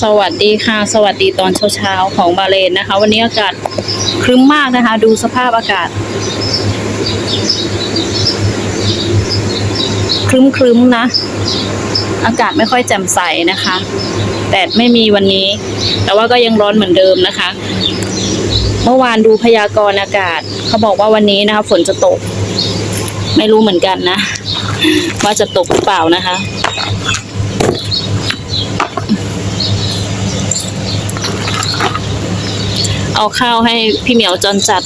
สวัสดีค่ะ สวัสดีตอนเช้าๆของบาเลนนะคะ วันนี้อากาศครึ้มมากนะคะ ดูสภาพอากาศครึ้มๆนะ อากาศไม่ค่อยแจ่มใสนะคะแดดไม่มีวันนี้ แต่ว่าก็ยังร้อนเหมือนเดิมนะคะ เมื่อวานดูพยากรณ์อากาศ เขาบอกว่าวันนี้นะคะฝนจะตก ไม่รู้เหมือนกันนะ ว่าจะตกหรือเปล่านะคะ เอาข้าวให้พี่เหมียวจอนจัด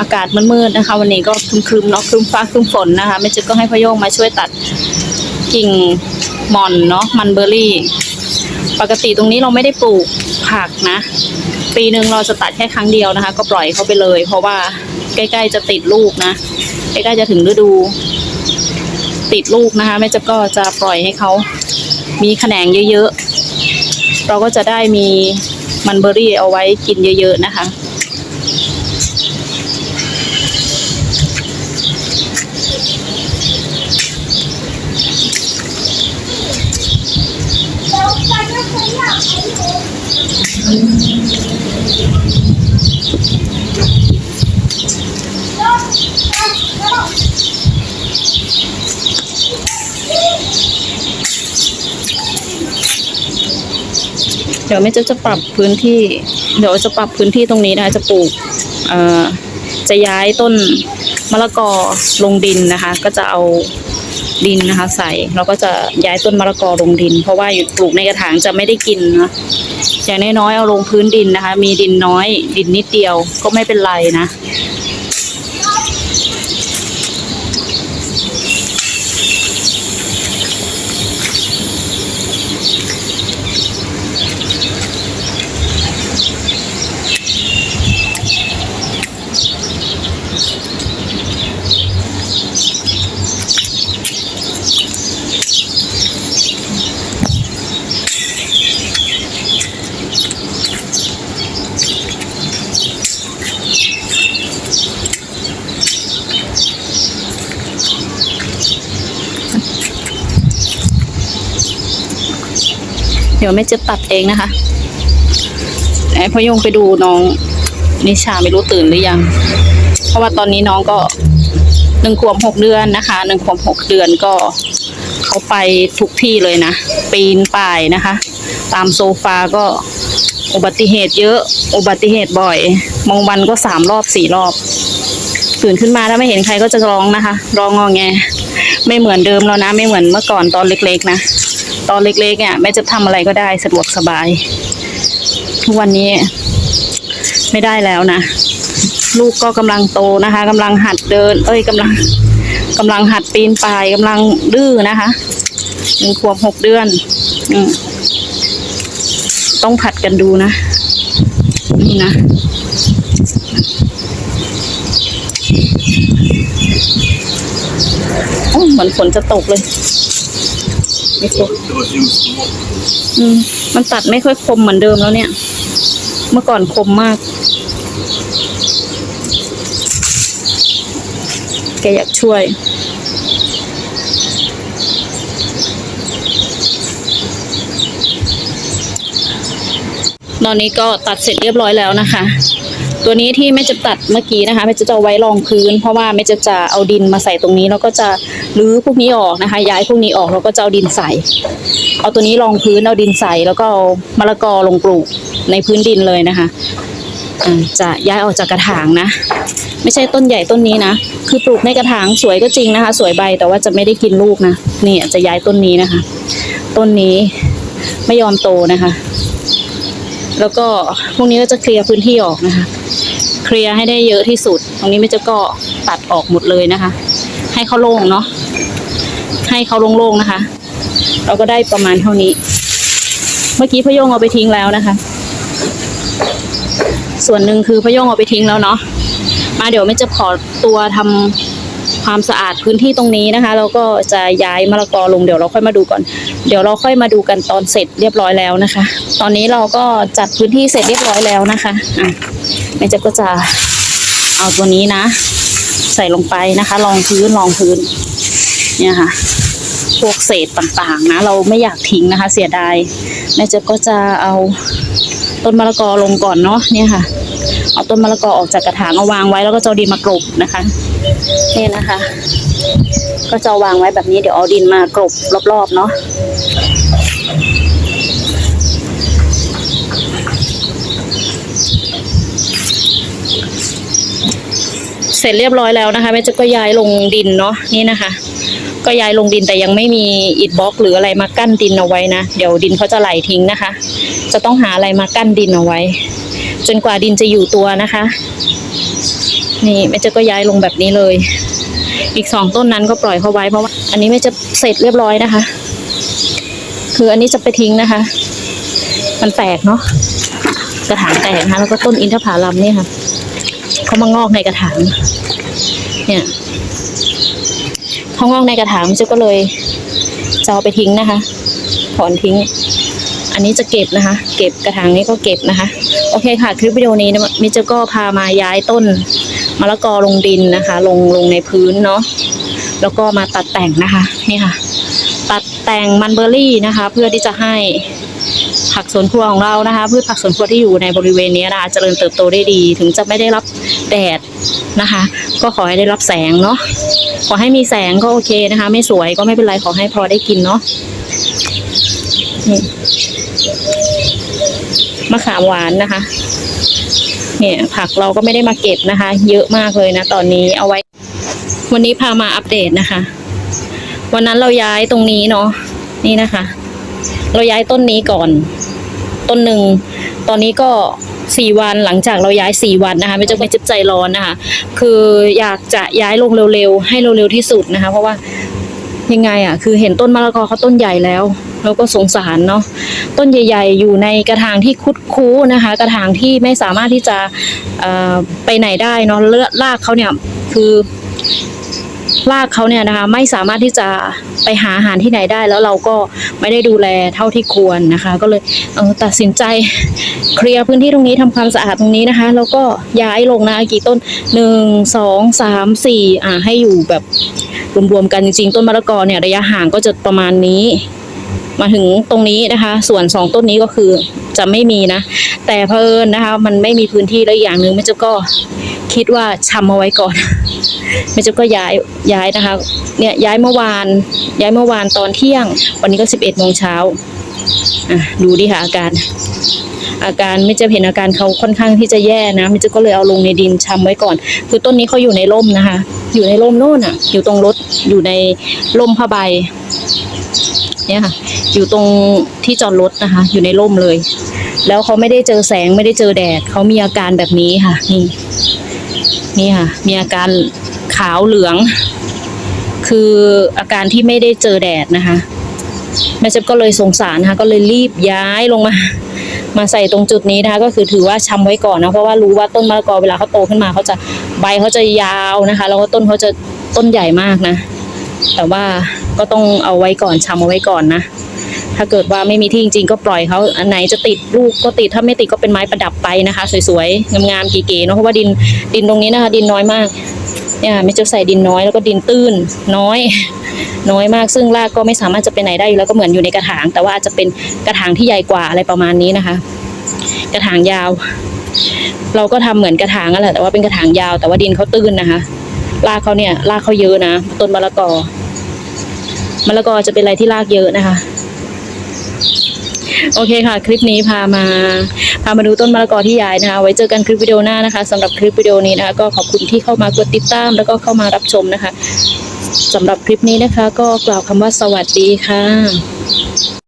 อากาศมืดๆนะคะ วันนี้ก็ครึมๆเนาะครึมฟ้าครึมฝนนะคะแม่จิ๊กก็ให้พโยงมาช่วยตัดกิ่งมอนเนาะมันเบอร์รี่ ปกติตรงนี้เราไม่ได้ปลูกผักนะ ปีหนึ่งเราจะตัดแค่ครั้งเดียวนะคะ ก็ปล่อยเขาไปเลย เพราะว่าใกล้ๆจะติดลูกนะใกล้ๆจะถึงฤดู ติดลูกนะคะแม่จิ๊กก็จะปล่อยให้เขามีแขนงเยอะๆ เราก็จะได้มี มันเบอร์รี่เอาไว้กินเยอะ ๆ นะคะ เดี๋ยวแม่จะจะปรับพื้นที่ เดี๋ยวจะปรับพื้นที่ตรงนี้นะคะจะปลูกเอ่อจะย้ายต้นมะละกอลงดินนะคะ ก็จะเอาดินนะคะ ใส่เราก็จะย้ายต้นมะละกอลงดิน เพราะว่าอยู่ปลูกในกระถางจะไม่ได้กินนะอย่างน้อยๆเอาลงพื้นดินนะคะ มีดินน้อย ดินนิดเดียวก็ไม่เป็นไรนะ ดี๋ยวแม่จะตัดเองนะคะไอ้พ่อยงไปดูน้องนิชาไม่รู้ตื่นหรือยัง เพราะว่าตอนนี้น้องก็หนึ่งขวบหกเดือนนะคะหนึ่งขวบหกเดือนก็เขาไปทุกที่เลยนะ ปีนป่ายนะคะ ตามโซฟาก็อุบัติเหตุเยอะ อุบัติเหตุบ่อยบางวันก็สามรอบสี่รอบ ตื่นขึ้นมาถ้าไม่เห็นใครก็จะร้องนะคะ ร้องงอแง ไม่เหมือนเดิมแล้วนะ ไม่เหมือนเมื่อก่อนตอนเล็ก ๆ นะ ตอนเล็กๆเนี่ยแม่จะทำอะไรก็ได้สะดวกสบาย ทุกวันนี้ไม่ได้แล้วนะ ลูกก็กำลังโตนะคะกำลังหัดเดิน เอ้ยกำลังกำลังหัดปีนป่ายกำลังดื้อนะคะหนึ่งขวบหกเดือน อืต้องผัดกันดูนะ นี่นะโอ้เหมือนฝนจะตกเลย ไม่ตกอืมมันตัดไม่ค่อยคมเหมือนเดิมแล้วเนี่ย เมื่อก่อนคมมาก แกอยากช่วยตอนนี้ก็ตัดเสร็จเรียบร้อยแล้วนะคะ ตัวนี้ที่แม่จะตัดเมื่อกี้นะคะแม่จะจะไว้รองพื้น เพราะว่าแม่จะจะเอาดินมาใส่ตรงนี้แล้วก็จะรื้อพวกนี้ออกนะคะ ย้ายพวกนี้ออกแล้วก็จะเอาดินใส่ เอาตัวนี้รองพื้นเอาดินใส่แล้วก็เอามะละกอลงปลูกในพื้นดินเลยนะคะจะย้ายออกจากกระถางนะ ไม่ใช่ต้นใหญ่ต้นนี้นะ คือปลูกในกระถางสวยก็จริงนะคะ สวยใบแต่ว่าจะไม่ได้กินลูกนะนี่จะย้ายต้นนี้นะคะ ต้นนี้ไม่ยอมโตนะคะ แล้วก็พวกนี้ก็จะเคลียร์พื้นที่ออกนะคะ เคลียร์ให้ได้เยอะที่สุด ตรงนี้ไม่จะก็ตัดออกหมดเลยนะคะ ให้เขาโล่งเนาะให้เขาโล่งๆนะคะ เราก็ได้ประมาณเท่านี้ เมื่อกี้พโยงเอาไปทิ้งแล้วนะคะ ส่วนหนึ่งคือพโยงเอาไปทิ้งแล้วเนาะมาเดี๋ยวไม่จะขอตัวทำความสะอาดพื้นที่ตรงนี้นะคะแล้วก็จะย้ายมะละกอลงเดี๋ยวเราค่อยมาดูก่อน เดี๋ยวเราค่อยมาดูกันตอนเสร็จเรียบร้อยแล้วนะคะ ตอนนี้เราก็จัดพื้นที่เสร็จเรียบร้อยแล้วนะคะอะ แม่เจะก็จะเอาตัวนี้นะ ใส่ลงไปนะคะรองพื้นรองพื้น เนี่ยค่ะ พวกเศษต่างๆนะ เราไม่อยากทิ้งนะคะ เสียดายแม่เจะก็จะเอาต้นมะละกอลงก่อนเนาะเนี่ยค่ะ เอาต้นมะละกอออกจากกระถางเอาวางไว้แล้วก็จะเอาดินมากรบนะคะนี่นะคะ ก็จะวางไว้แบบนี้เดี๋ยวเอาดินมากรบรอบๆเนาะ เสร็จเรียบร้อยแล้วนะคะแม่จะก็ย้ายลงดินเนาะนี่นะคะ ก็ย้ายลงดินแต่ยังไม่มีอิฐบล็อกหรืออะไรมากั้นดินเอาไว้นะเดี๋ยวดินเขาจะไหลทิ้งนะคะ จะต้องหาอะไรมากั้นดินเอาไว้ จนกว่าดินจะอยู่ตัวนะคะ นี่แม่จะก็ย้ายลงแบบนี้เลย อีกสองต้นนั้นก็ปล่อยเขาไว้เพราะว่าอันนี้แม่จะเสร็จเรียบร้อยนะคะ คืออันนี้จะไปทิ้งนะคะ มันแตกเนาะกระถางแตกนะคะแล้วก็ต้นอินทผลัมเนี่ยค่ะ เขามางอกในกระถาง เนี่ยเขางอกในกระถางมิจก็เลยจะเอาไปทิ้งนะคะ ถอนทิ้ง อันนี้จะเก็บนะคะ เก็บกระถางนี้ก็เก็บนะคะ โอเคค่ะ คลิปวิดีโอนี้นะมิจก็พามาย้ายต้นมะละกอลงดินนะคะ ลงลงในพื้นเนาะ แล้วก็มาตัดแต่งนะคะ นี่ค่ะ ตัดแต่งมันเบอร์รี่นะคะ เพื่อที่จะให้ ผักสวนครัวของเรานะคะพืชผักสวนครัวที่อยู่ในบริเวณนี้นะคะเจริญเติบโตได้ดี ถึงจะไม่ได้รับแดดนะคะ ก็ขอให้ได้รับแสงเนาะขอให้มีแสงก็โอเคนะคะ ไม่สวยก็ไม่เป็นไรขอให้พอได้กินเนาะนี่มะขามหวานนะคะ เนี่ยผักเราก็ไม่ได้มาเก็บนะคะ เยอะมากเลยนะตอนนี้เอาไว้ วันนี้พามาอัปเดตนะคะ วันนั้นเราย้ายตรงนี้เนาะนี่นะคะ เราย้ายต้นนี้ก่อน ต้นหนึ่งตอนนี้ก็สี่วันหลังจากเราย้ายสี่วันนะคะ ไม่จะไม่จิบใจร้อนนะคะ คืออยากจะย้ายลงเร็วๆให้เร็วๆที่สุดนะคะ เพราะว่ายังไงอะ คือเห็นต้นมะละกอเขาต้นใหญ่แล้วเราก็สงสารเนาะต้นใหญ่ ๆ อยู่ในกระถางที่คุดคู้นะคะ กระถางที่ไม่สามารถที่จะไปไหนได้เนาะเลือดรากเขาเนี่ยคือ รากเขาเนี่ยนะคะไม่สามารถที่จะไปหาอาหารที่ไหนได้ แล้วเราก็ไม่ได้ดูแลเท่าที่ควรนะคะ ก็เลยเออตัดสินใจเคลียร์พื้นที่ตรงนี้ทำความสะอาดตรงนี้นะคะ แล้วก็ย้ายลงนะกี่ต้นหนึ่งสองสามสี่อ่าให้อยู่แบบรวมๆกันจริงๆต้นมะละกอเนี่ยระยะห่างก็จะประมาณนี้ มาถึงตรงนี้นะคะ ส่วนสองต้นนี้ก็คือจะไม่มีนะ แต่เพอิญนะคะ มันไม่มีพื้นที่แล้วอย่างหนึ่งไม่เจ้าก็คิดว่าชำเอาไว้ก่อน ไม่เจ้าก็ย้ายย้ายนะคะเนี่ยย้ายเมื่อวาน ย้ายเมื่อวานตอนเที่ยง วันนี้ก็สิบเอ็ดโมงเช้าอะดูดิค่ะอาการ อาการไม่จะเห็นอาการเขาค่อนข้างที่จะแย่นะไม่จะก็เลยเอาลงในดินชำไว้ก่อน คือต้นนี้เขาอยู่ในร่มนะคะ อยู่ในร่มโน่นอะ อยู่ตรงรถอยู่ในร่มผ้าใบเนี่ยค่ะ อยู่ตรงที่จอดรถนะคะ อยู่ในร่มเลย แล้วเขาไม่ได้เจอแสงไม่ได้เจอแดดเขามีอาการแบบนี้ค่ะ นี่ นี่ค่ะ มีอาการ ขาวเหลือง คืออาการที่ไม่ได้เจอแดดนะคะแม่เจ็บก็เลยสงสารนะคะก็เลยรีบย้ายลงมา มาใส่ตรงจุดนี้นะคะ ก็คือถือว่าชำไว้ก่อนนะเพราะว่ารู้ว่าต้นมะละกอเวลาเขาโตขึ้นมาเขาจะใบเขาจะยาวนะคะ แล้วก็ต้นเขาจะต้นใหญ่มากนะ แต่ว่าก็ต้องเอาไว้ก่อนชำเอาไว้ก่อนนะ ถ้าเกิดว่าไม่มีที่จริง ๆ ก็ปล่อยเขาอันไหนจะติดลูกก็ติดถ้าไม่ติดก็เป็นไม้ประดับไปนะคะ สวยๆงามๆเก๋ๆเนาะเพราะว่าดินดินตรงนี้นะคะ ดินน้อยมากเนี่ยไม่จะใส่ดินน้อยแล้วก็ดินตื้นน้อย น้อยมากซึ่งรากก็ไม่สามารถจะไปไหนได้อยู่แล้วก็เหมือนอยู่ในกระถาง แต่ว่าอาจจะเป็นกระถางที่ใหญ่กว่าอะไรประมาณนี้นะคะ กระถางยาว เราก็ทำเหมือนกระถางนั่นแหละแต่ว่าเป็นกระถางยาวแต่ว่าดินเขาตื้นนะคะรากเขาเนี่ยรากเขาเยอะนะต้นมะละกอมะละกอจะเป็นอะไรที่รากเยอะนะคะ โอเคค่ะ คลิปนี้พามาพามาดูต้นมะละกอที่ย้ายนะคะ ไว้เจอกันคลิปวิดีโอหน้านะคะสำหรับคลิปวิดีโอนี้นะคะก็ขอบคุณที่เข้ามากดติดตาม แล้วก็เข้ามารับชมนะคะสำหรับคลิปนี้นะคะ ก็กล่าวคำว่าสวัสดีค่ะ